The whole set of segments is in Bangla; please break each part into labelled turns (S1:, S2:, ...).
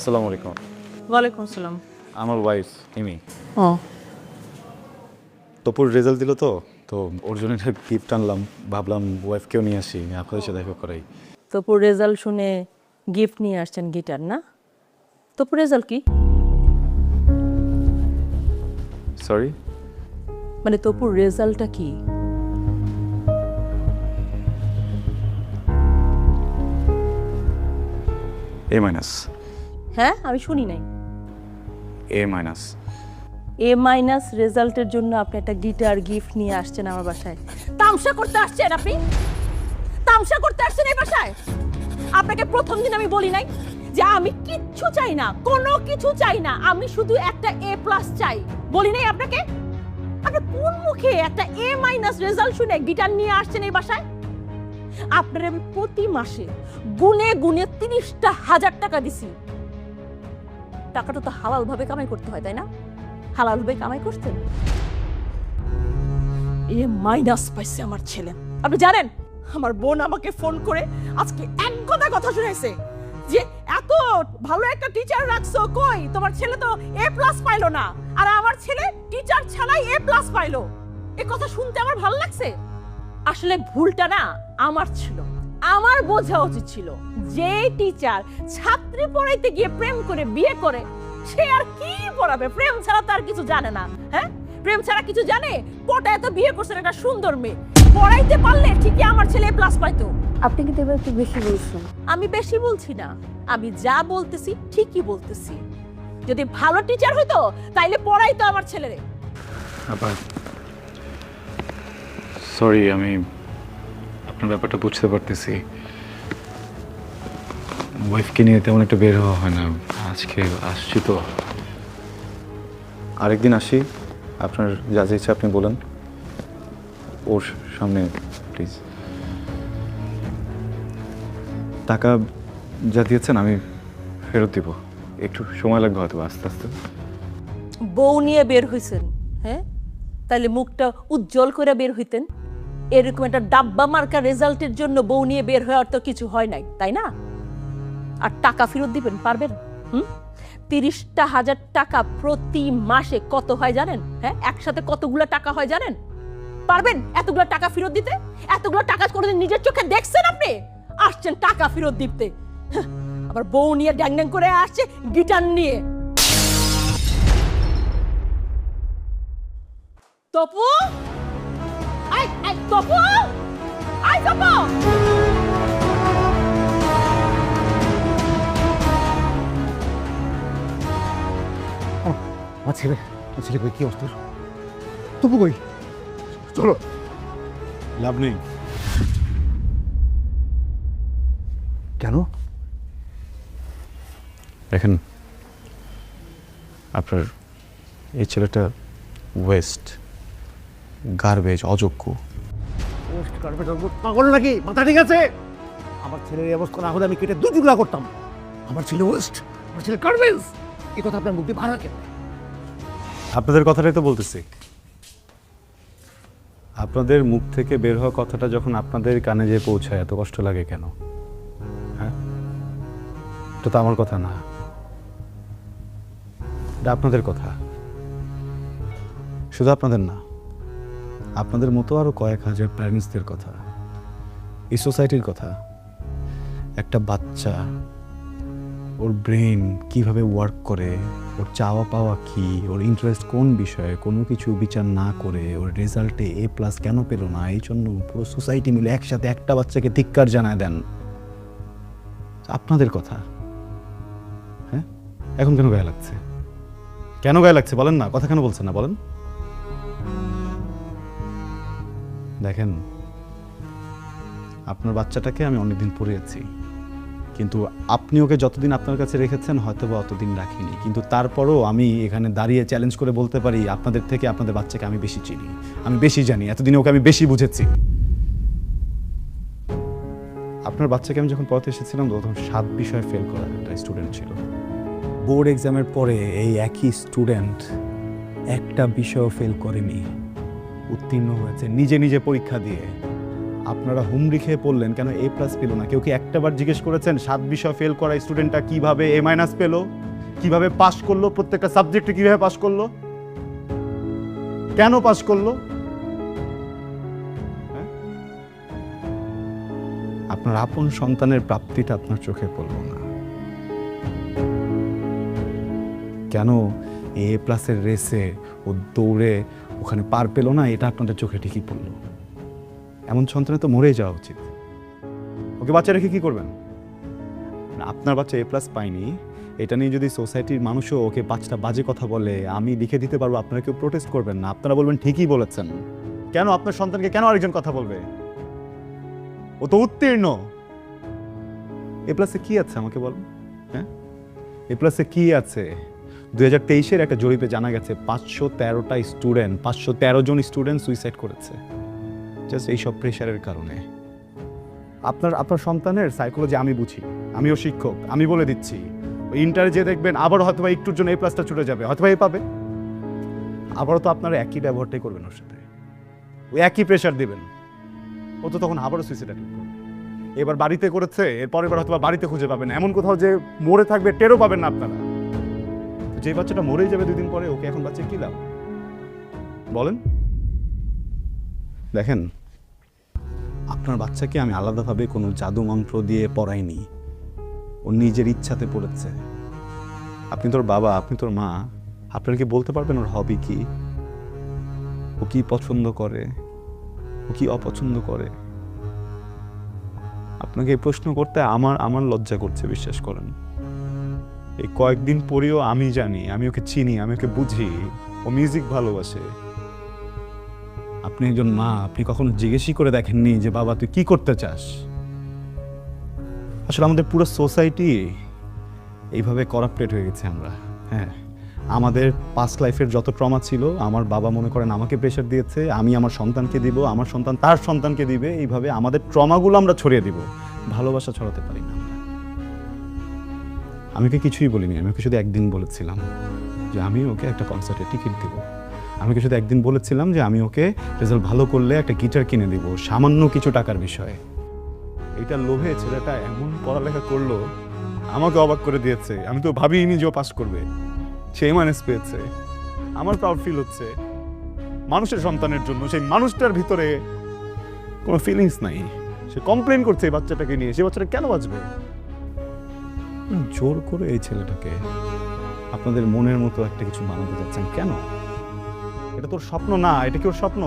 S1: আসসালামু আলাইকুম।
S2: ওয়ালাইকুম আসসালাম।
S1: আমার ওয়াইফ ইমি
S2: ও।
S1: তপুর রেজাল্ট দিল তো তো ওর জন্য একটা গিফট আনলাম। ভাবলাম ওয়াইফকেও নিয়ে আসি আপনাদের সাথে দেখা করাই।
S2: তপুর রেজাল্ট শুনে গিফট নিয়ে আসছেন গিটার না? তপুর রেজাল্ট কি?
S1: সরি
S2: মানে তপুর রেজাল্টটা কি?
S1: এ মাইনাস
S2: হ্যাঁ আমি শুনি নাই।
S1: এ মাইনাস
S2: এ মাইনাস রেজাল্টের জন্য আপনি একটা গিটার গিফট নিয়ে আসছেন আমার বাসায়। তামসা করতে আসছেন আপনি? তামসা করতে আসছেন এই বাসায়? আপনাকে প্রথম দিন আমি বলি নাই যে আমি কিচ্ছু চাই না কোনো কিছু চাই না আমি শুধু একটা এ প্লাস চাই। বলি নাই আপনাকে? আপনি কোন মুখে একটা এ মাইনাস রেজাল্ট শুনে গিটার নিয়ে আসছেন এই বাসায়? আপনার আমি প্রতি মাসে গুনে গুনে তিরিশটা হাজার টাকা দিছি। টাকাটা তো হালাল ভাবে কামাই করতে হয়, তাই না? হালাল ভাবে কামাই করতেন এ মাইনাস পাইছে আমার ছেলে। আপনি জানেন, আমার বোন আমাকে ফোন করে আজকে এক কথা কথা শুনাইছে যে এত ভালো একটা টিচার রাখছো কই? তোমার ছেলে তো এ প্লাস পাইলো না। আর আমার ছেলে টিচার ছাড়াই এ প্লাস পাইলো। এ কথা শুনতে আমার ভালো লাগছে? আসলে ভুলটা না আমার ছিল। আমার বোঝা উচিত ছিল যে টিচার ছাত্রী পড়াইতে গিয়ে প্রেম করে বিয়ে করে সে আর কি পড়াবে? প্রেম ছাড়া তার কিছু জানে না হ্যাঁ? প্রেম ছাড়া কিছু জানে? পটায় তো বিয়ে করছেন একটা সুন্দর মেয়ে। পড়াইতে পারলে ঠিকই আমার ছেলে প্লাস পাইতো।
S3: আপনি কিন্তু এবার একটু বেশি বলছেন।
S2: আমি বেশি বলছি না। আমি যা বলতেছি ঠিকই বলতেছি। যদি ভালো টিচার হইতো তাইলে পড়াইতো আমার ছেলেরে।
S1: আবার সরি আমি আপনার ব্যাপারটা বুঝতে পারতেছি। ওয়াইফকে নিয়ে তেমন একটা বের হওয়া হয় না। আজকে আসছি তো। আরেকদিন আসি। আপনার যা যা ইচ্ছা আপনি বলেন। ওর সামনে প্লিজ টাকা যা দিয়েছেন আমি ফেরত দিব। একটু সময় লাগবে হয়তো আস্তে আস্তে।
S2: বউ নিয়ে বের হইছেন হ্যাঁ? তাইলে মুখটা উজ্জ্বল করে বের হইতেন। এরকম একটা ডাব্বা মার্কা রেজাল্টের জন্য বউ নিয়ে বের হওয়ার তো কিছু হয় নাই তাই না? আর টাকা ফেরত দিবেন পারবেন? হুম? তিরিশটা হাজার টাকা প্রতি মাসে কত হয় জানেন? হ্যাঁ একসাথে কতগুলো টাকা হয় জানেন? পারবেন এতগুলো টাকা ফেরত দিতে? এতগুলো টাকা কোনোদিন নিজের চোখে দেখছেন আপনি? আসছেন টাকা ফেরত দিতে। হ্যাঁ, আবার বউ নিয়ে ড্যাং ড্যাং করে আসছে গিটার নিয়ে। তপু? আই তপু আই তপু
S4: আমার ছেলে আমার ছেলে কই? কি অবস্থা? তবু কই? চলো।
S1: লাভ নেই।
S4: কেন?
S1: দেখেন আপনার এই ছেলেটা ওয়েস্ট গার্বেজ অযোগ্য।
S4: পাগল নাকি? মাথা ঠিক আছে? আমার ছেলের এই অবস্থা না হলে আমি কেটে দু টুকরা করতাম। আমার ছেলে ওয়েস্ট, আমার ছেলে গার্বেজ এই কথা আপনার দিয়ে ভাড়া কেন?
S1: আপনাদের কথাটাই তো বলতেছি। আপনাদের মুখ থেকে বের হওয়া কথাটা যখন আপনাদের কানে যেয়ে পৌঁছায়, এত কষ্ট লাগে কেন? হ্যাঁ? এটা তো আমার কথা না। এটা আপনাদের কথা। শুধু আপনাদের না। আপনাদের মতো আরও কয়েক হাজার প্যারেন্টসদের কথা, এই সোসাইটির কথা, একটা বাচ্চা, ওর ব্রেন কীভাবে ওয়ার্ক করে, ওর চাওয়া পাওয়া কি, ওর ইন্টারেস্ট কোন বিষয়ে, কোনো কিছু বিচার না করে, ওর রেজাল্টে এ প্লাস কেন পেল না, এই জন্য পুরো সোসাইটি মিলে একসাথে একটা বাচ্চাকে ধিক্কার জানায় দেন। আপনাদের কথা। হ্যাঁ? এখন কেন গায়ে লাগছে? কেন গায়ে লাগছে? বলেন না, কথা কেন বলছেন না? বলেন। দেখেন, আপনার বাচ্চাটাকে আমি অনেকদিন পড়িয়েছি, কিন্তু আপনি ওকে যতদিন আপনার কাছে রেখেছেন হয়তো বা অতদিন রাখিনি। কিন্তু তারপরও আমি এখানে দাঁড়িয়ে চ্যালেঞ্জ করে বলতে পারি, আপনাদের থেকে আপনাদের বাচ্চাকে আমি বেশি চিনি। আমি বেশি জানি, এতদিন ওকে আমি বেশি বুঝেছি। আপনার বাচ্চাকে আমি যখন পড়াতে এসেছিলাম, তখন সাত বিষয়ে ফেল করা একটা স্টুডেন্ট ছিল। বোর্ড এক্সামের পরে এই একই স্টুডেন্ট একটা বিষয়ও ফেল করেনি। উত্তীর্ণ হয়েছে, নিজে নিজে পরীক্ষা দিয়ে। আপনারা হুমড়ি খেয়ে পড়লেন, কেন এ প্লাস পেল না? কেউ কি একটাবার জিজ্ঞেস করেছেন, সাত বিষয় ফেল করা স্টুডেন্টটা কীভাবে এ মাইনাস পেল? কীভাবে পাস করল? প্রত্যেকটা সাবজেক্টে কীভাবে পাস করল? কেন পাস করল? হ্যাঁ? আপনার আপন সন্তানের প্রাপ্তিটা আপনার চোখে পড়ল না। কেন এ প্লাসের রেসে ও দৌড়ে ওখানে পার পেল না, এটা আপনাদের চোখে ঠিকই পড়ল। এমন সন্তানে তো মরেই যাওয়া উচিত। ওকে বাচ্চা রেখে কি করবেন? আপনার বাচ্চা এ প্লাস পায়নি। এটা নিয়ে যদি সোসাইটির মানুষও ওকে পাঁচটা বাজে কথা বলে, আমি লিখে দিতে পারব, আপনারা কেউ প্রোটেস্ট করবেন না। আপনারা বলবেন, ঠিকই বলেছেন। কেন আপনার সন্তানকে কেন আরেকজন কথা বলবে? ও তো উত্তীর্ণ। এ প্লাসে কি আছে আমাকে বলুন? হ্যাঁ? এ প্লাসে কি আছে? দুই হাজার তেইশের একটা জরিপে জানা গেছে পাঁচশো তেরোটা স্টুডেন্ট পাঁচশো তেরো জন স্টুডেন্ট সুইসাইড করেছে। জাস্ট এইসব প্রেশারের কারণে। আপনার আপনার সন্তানের সাইকোলজি আমি বুঝি, আমিও শিক্ষক, আমি বলে দিচ্ছি ইন্টারে যে দেখবেন আবারও হয়তো একটুর জন্য এই প্লাসটা ছুটে যাবে হয়তো বা এ পাবে। আবারও তো আপনারা একই ব্যবহারটাই করবেন ওর সাথে। ওই একই প্রেশার দিবেন। ও তো তখন আবারও সুইসাইড অ্যাটেম্প করবে। এবার বাড়িতে করেছে, এরপর এবার হয়তো বাড়িতে খুঁজে পাবেন। এমন কোথাও যে মরে থাকবে, টেরও পাবেন না আপনারা। যে বাচ্চাটা মরেই যাবে দুদিন পরে, ওকে এখন বাচ্চা কি লাভ? বলেন। দেখেন, আপনার বাচ্চাকে আমি আলাদাভাবে কোনো জাদু মন্ত্র দিয়ে পড়াইনি। ও নিজের ইচ্ছাতে পড়েছে। আপনি তোর বাবা, আপনি তোর মা আপনারা কি বলতে পারবেন ওর হবি কি? ও কি পছন্দ করে? ও কি অপছন্দ করে? আপনাকে এই প্রশ্ন করতে আমার আমার লজ্জা করছে, বিশ্বাস করেন। এই কয়েকদিন পরেও আমি জানি, আমি ওকে চিনি, আমি ওকে বুঝি। ও মিউজিক ভালোবাসে। আপনি একজন মা, আপনি কখনো জিজ্ঞেসই করে দেখেননি যে, বাবা, তুই কি করতে চাস? আসলে আমাদের পুরো সোসাইটি এইভাবে করাপ্টেড হয়ে গেছে আমরা হ্যাঁ। আমাদের পাস্ট লাইফের যত ট্রমা ছিল, আমার বাবা মনে করেন আমাকে প্রেশার দিয়েছে, আমি আমার সন্তানকে দিব, আমার সন্তান তার সন্তানকে দিবে, এইভাবে আমাদের ট্রমাগুলো আমরা ছড়িয়ে দিব। ভালোবাসা ছড়াতে পারি না। আমি ওকে কিছুই বলিনি, আমি ওকে শুধু একদিন বলেছিলাম যে আমি ওকে একটা কনসার্টের টিকিট দিব। আমি ওকে শুধু একদিন বলেছিলাম যে আমি ওকে রেজাল্ট ভালো করলে একটা গিটার কিনে দিব, সামান্য কিছু টাকার বিষয়ে। এইটার লোভে ছেলেটা এমন পড়ালেখা করল, আমাকে অবাক করে দিয়েছে। আমি তো ভাবিনি যে ও পাস করবে। সেই মাইনাস পেয়েছে। আমার প্রাউড ফিল হচ্ছে, মানুষের সন্তানের জন্য, সেই মানুষটার ভিতরে কোনো ফিলিংস নাই। সে কমপ্লেন করছে এই বাচ্চাটাকে নিয়ে, সে বাচ্চাটা কেন বাঁচবে? জোর করে এই ছেলেটাকে আপনাদের মনের মতো একটা কিছু বানাতে যাচ্ছেন কেন? এটা তোর স্বপ্ন না, এটা কি ওর স্বপ্ন?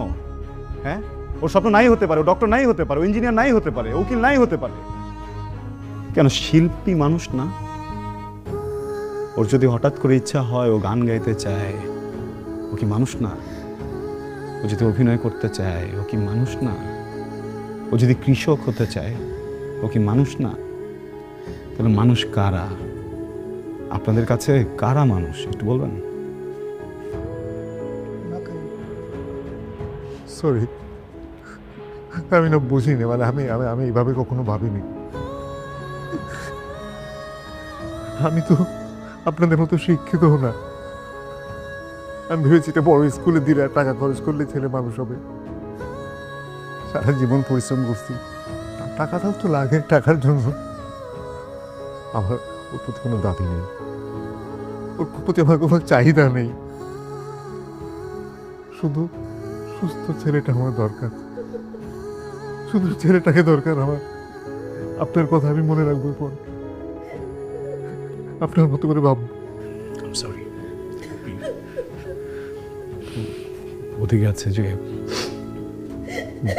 S1: হ্যাঁ? ওর স্বপ্ন নাই হতে পারে, ও ডক্টর নাই হতে পারে, ও ইঞ্জিনিয়ার নাই হতে পারে, উকিল নাই হতে পারে। কেন শিল্পী মানুষ না? ওর যদি হঠাৎ করে ইচ্ছা হয়, ও গান গাইতে চায়, ও কি মানুষ না? ও যদি অভিনয় করতে চায়, ও কি মানুষ না? ও যদি কৃষক হতে চায়, ও কি মানুষ না? তাহলে মানুষ কারা? আপনাদের কাছে কারা মানুষ? একটু বলবেন?
S5: সরি আমি না বুঝিনি মানে আমি আমি আমি এইভাবে কখনো ভাবিনি। আমি তো আপনাদের মতো শিক্ষিত না। আমি ভেবেছি এটা বড় স্কুলে দিলে আর টাকা খরচ করলে ছেলে মানুষ হবে। সারা জীবন পরিশ্রম করছি। টাকাটাও তো লাগে টাকার জন্য। আমার ওর প্রতি কোনো দাবি নেই। ওর প্রতি আমার কোনো চাহিদা নেই। শুধু সুস্থ ছেলেটা আমার দরকার। শুধু ছেলেটাকে দরকার আমার। আপনার কথা আমি মনে রাখব পর আপনার মতো করে ভাব
S1: সরি ওদিকে আছে যে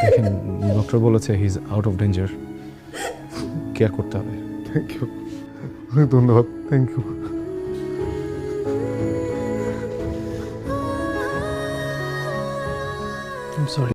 S1: দেখেন ডক্টর বলেছে he is out of danger care করতে হবে।
S5: থ্যাংক ইউ অনেক ধন্যবাদ। Thank you
S1: sorry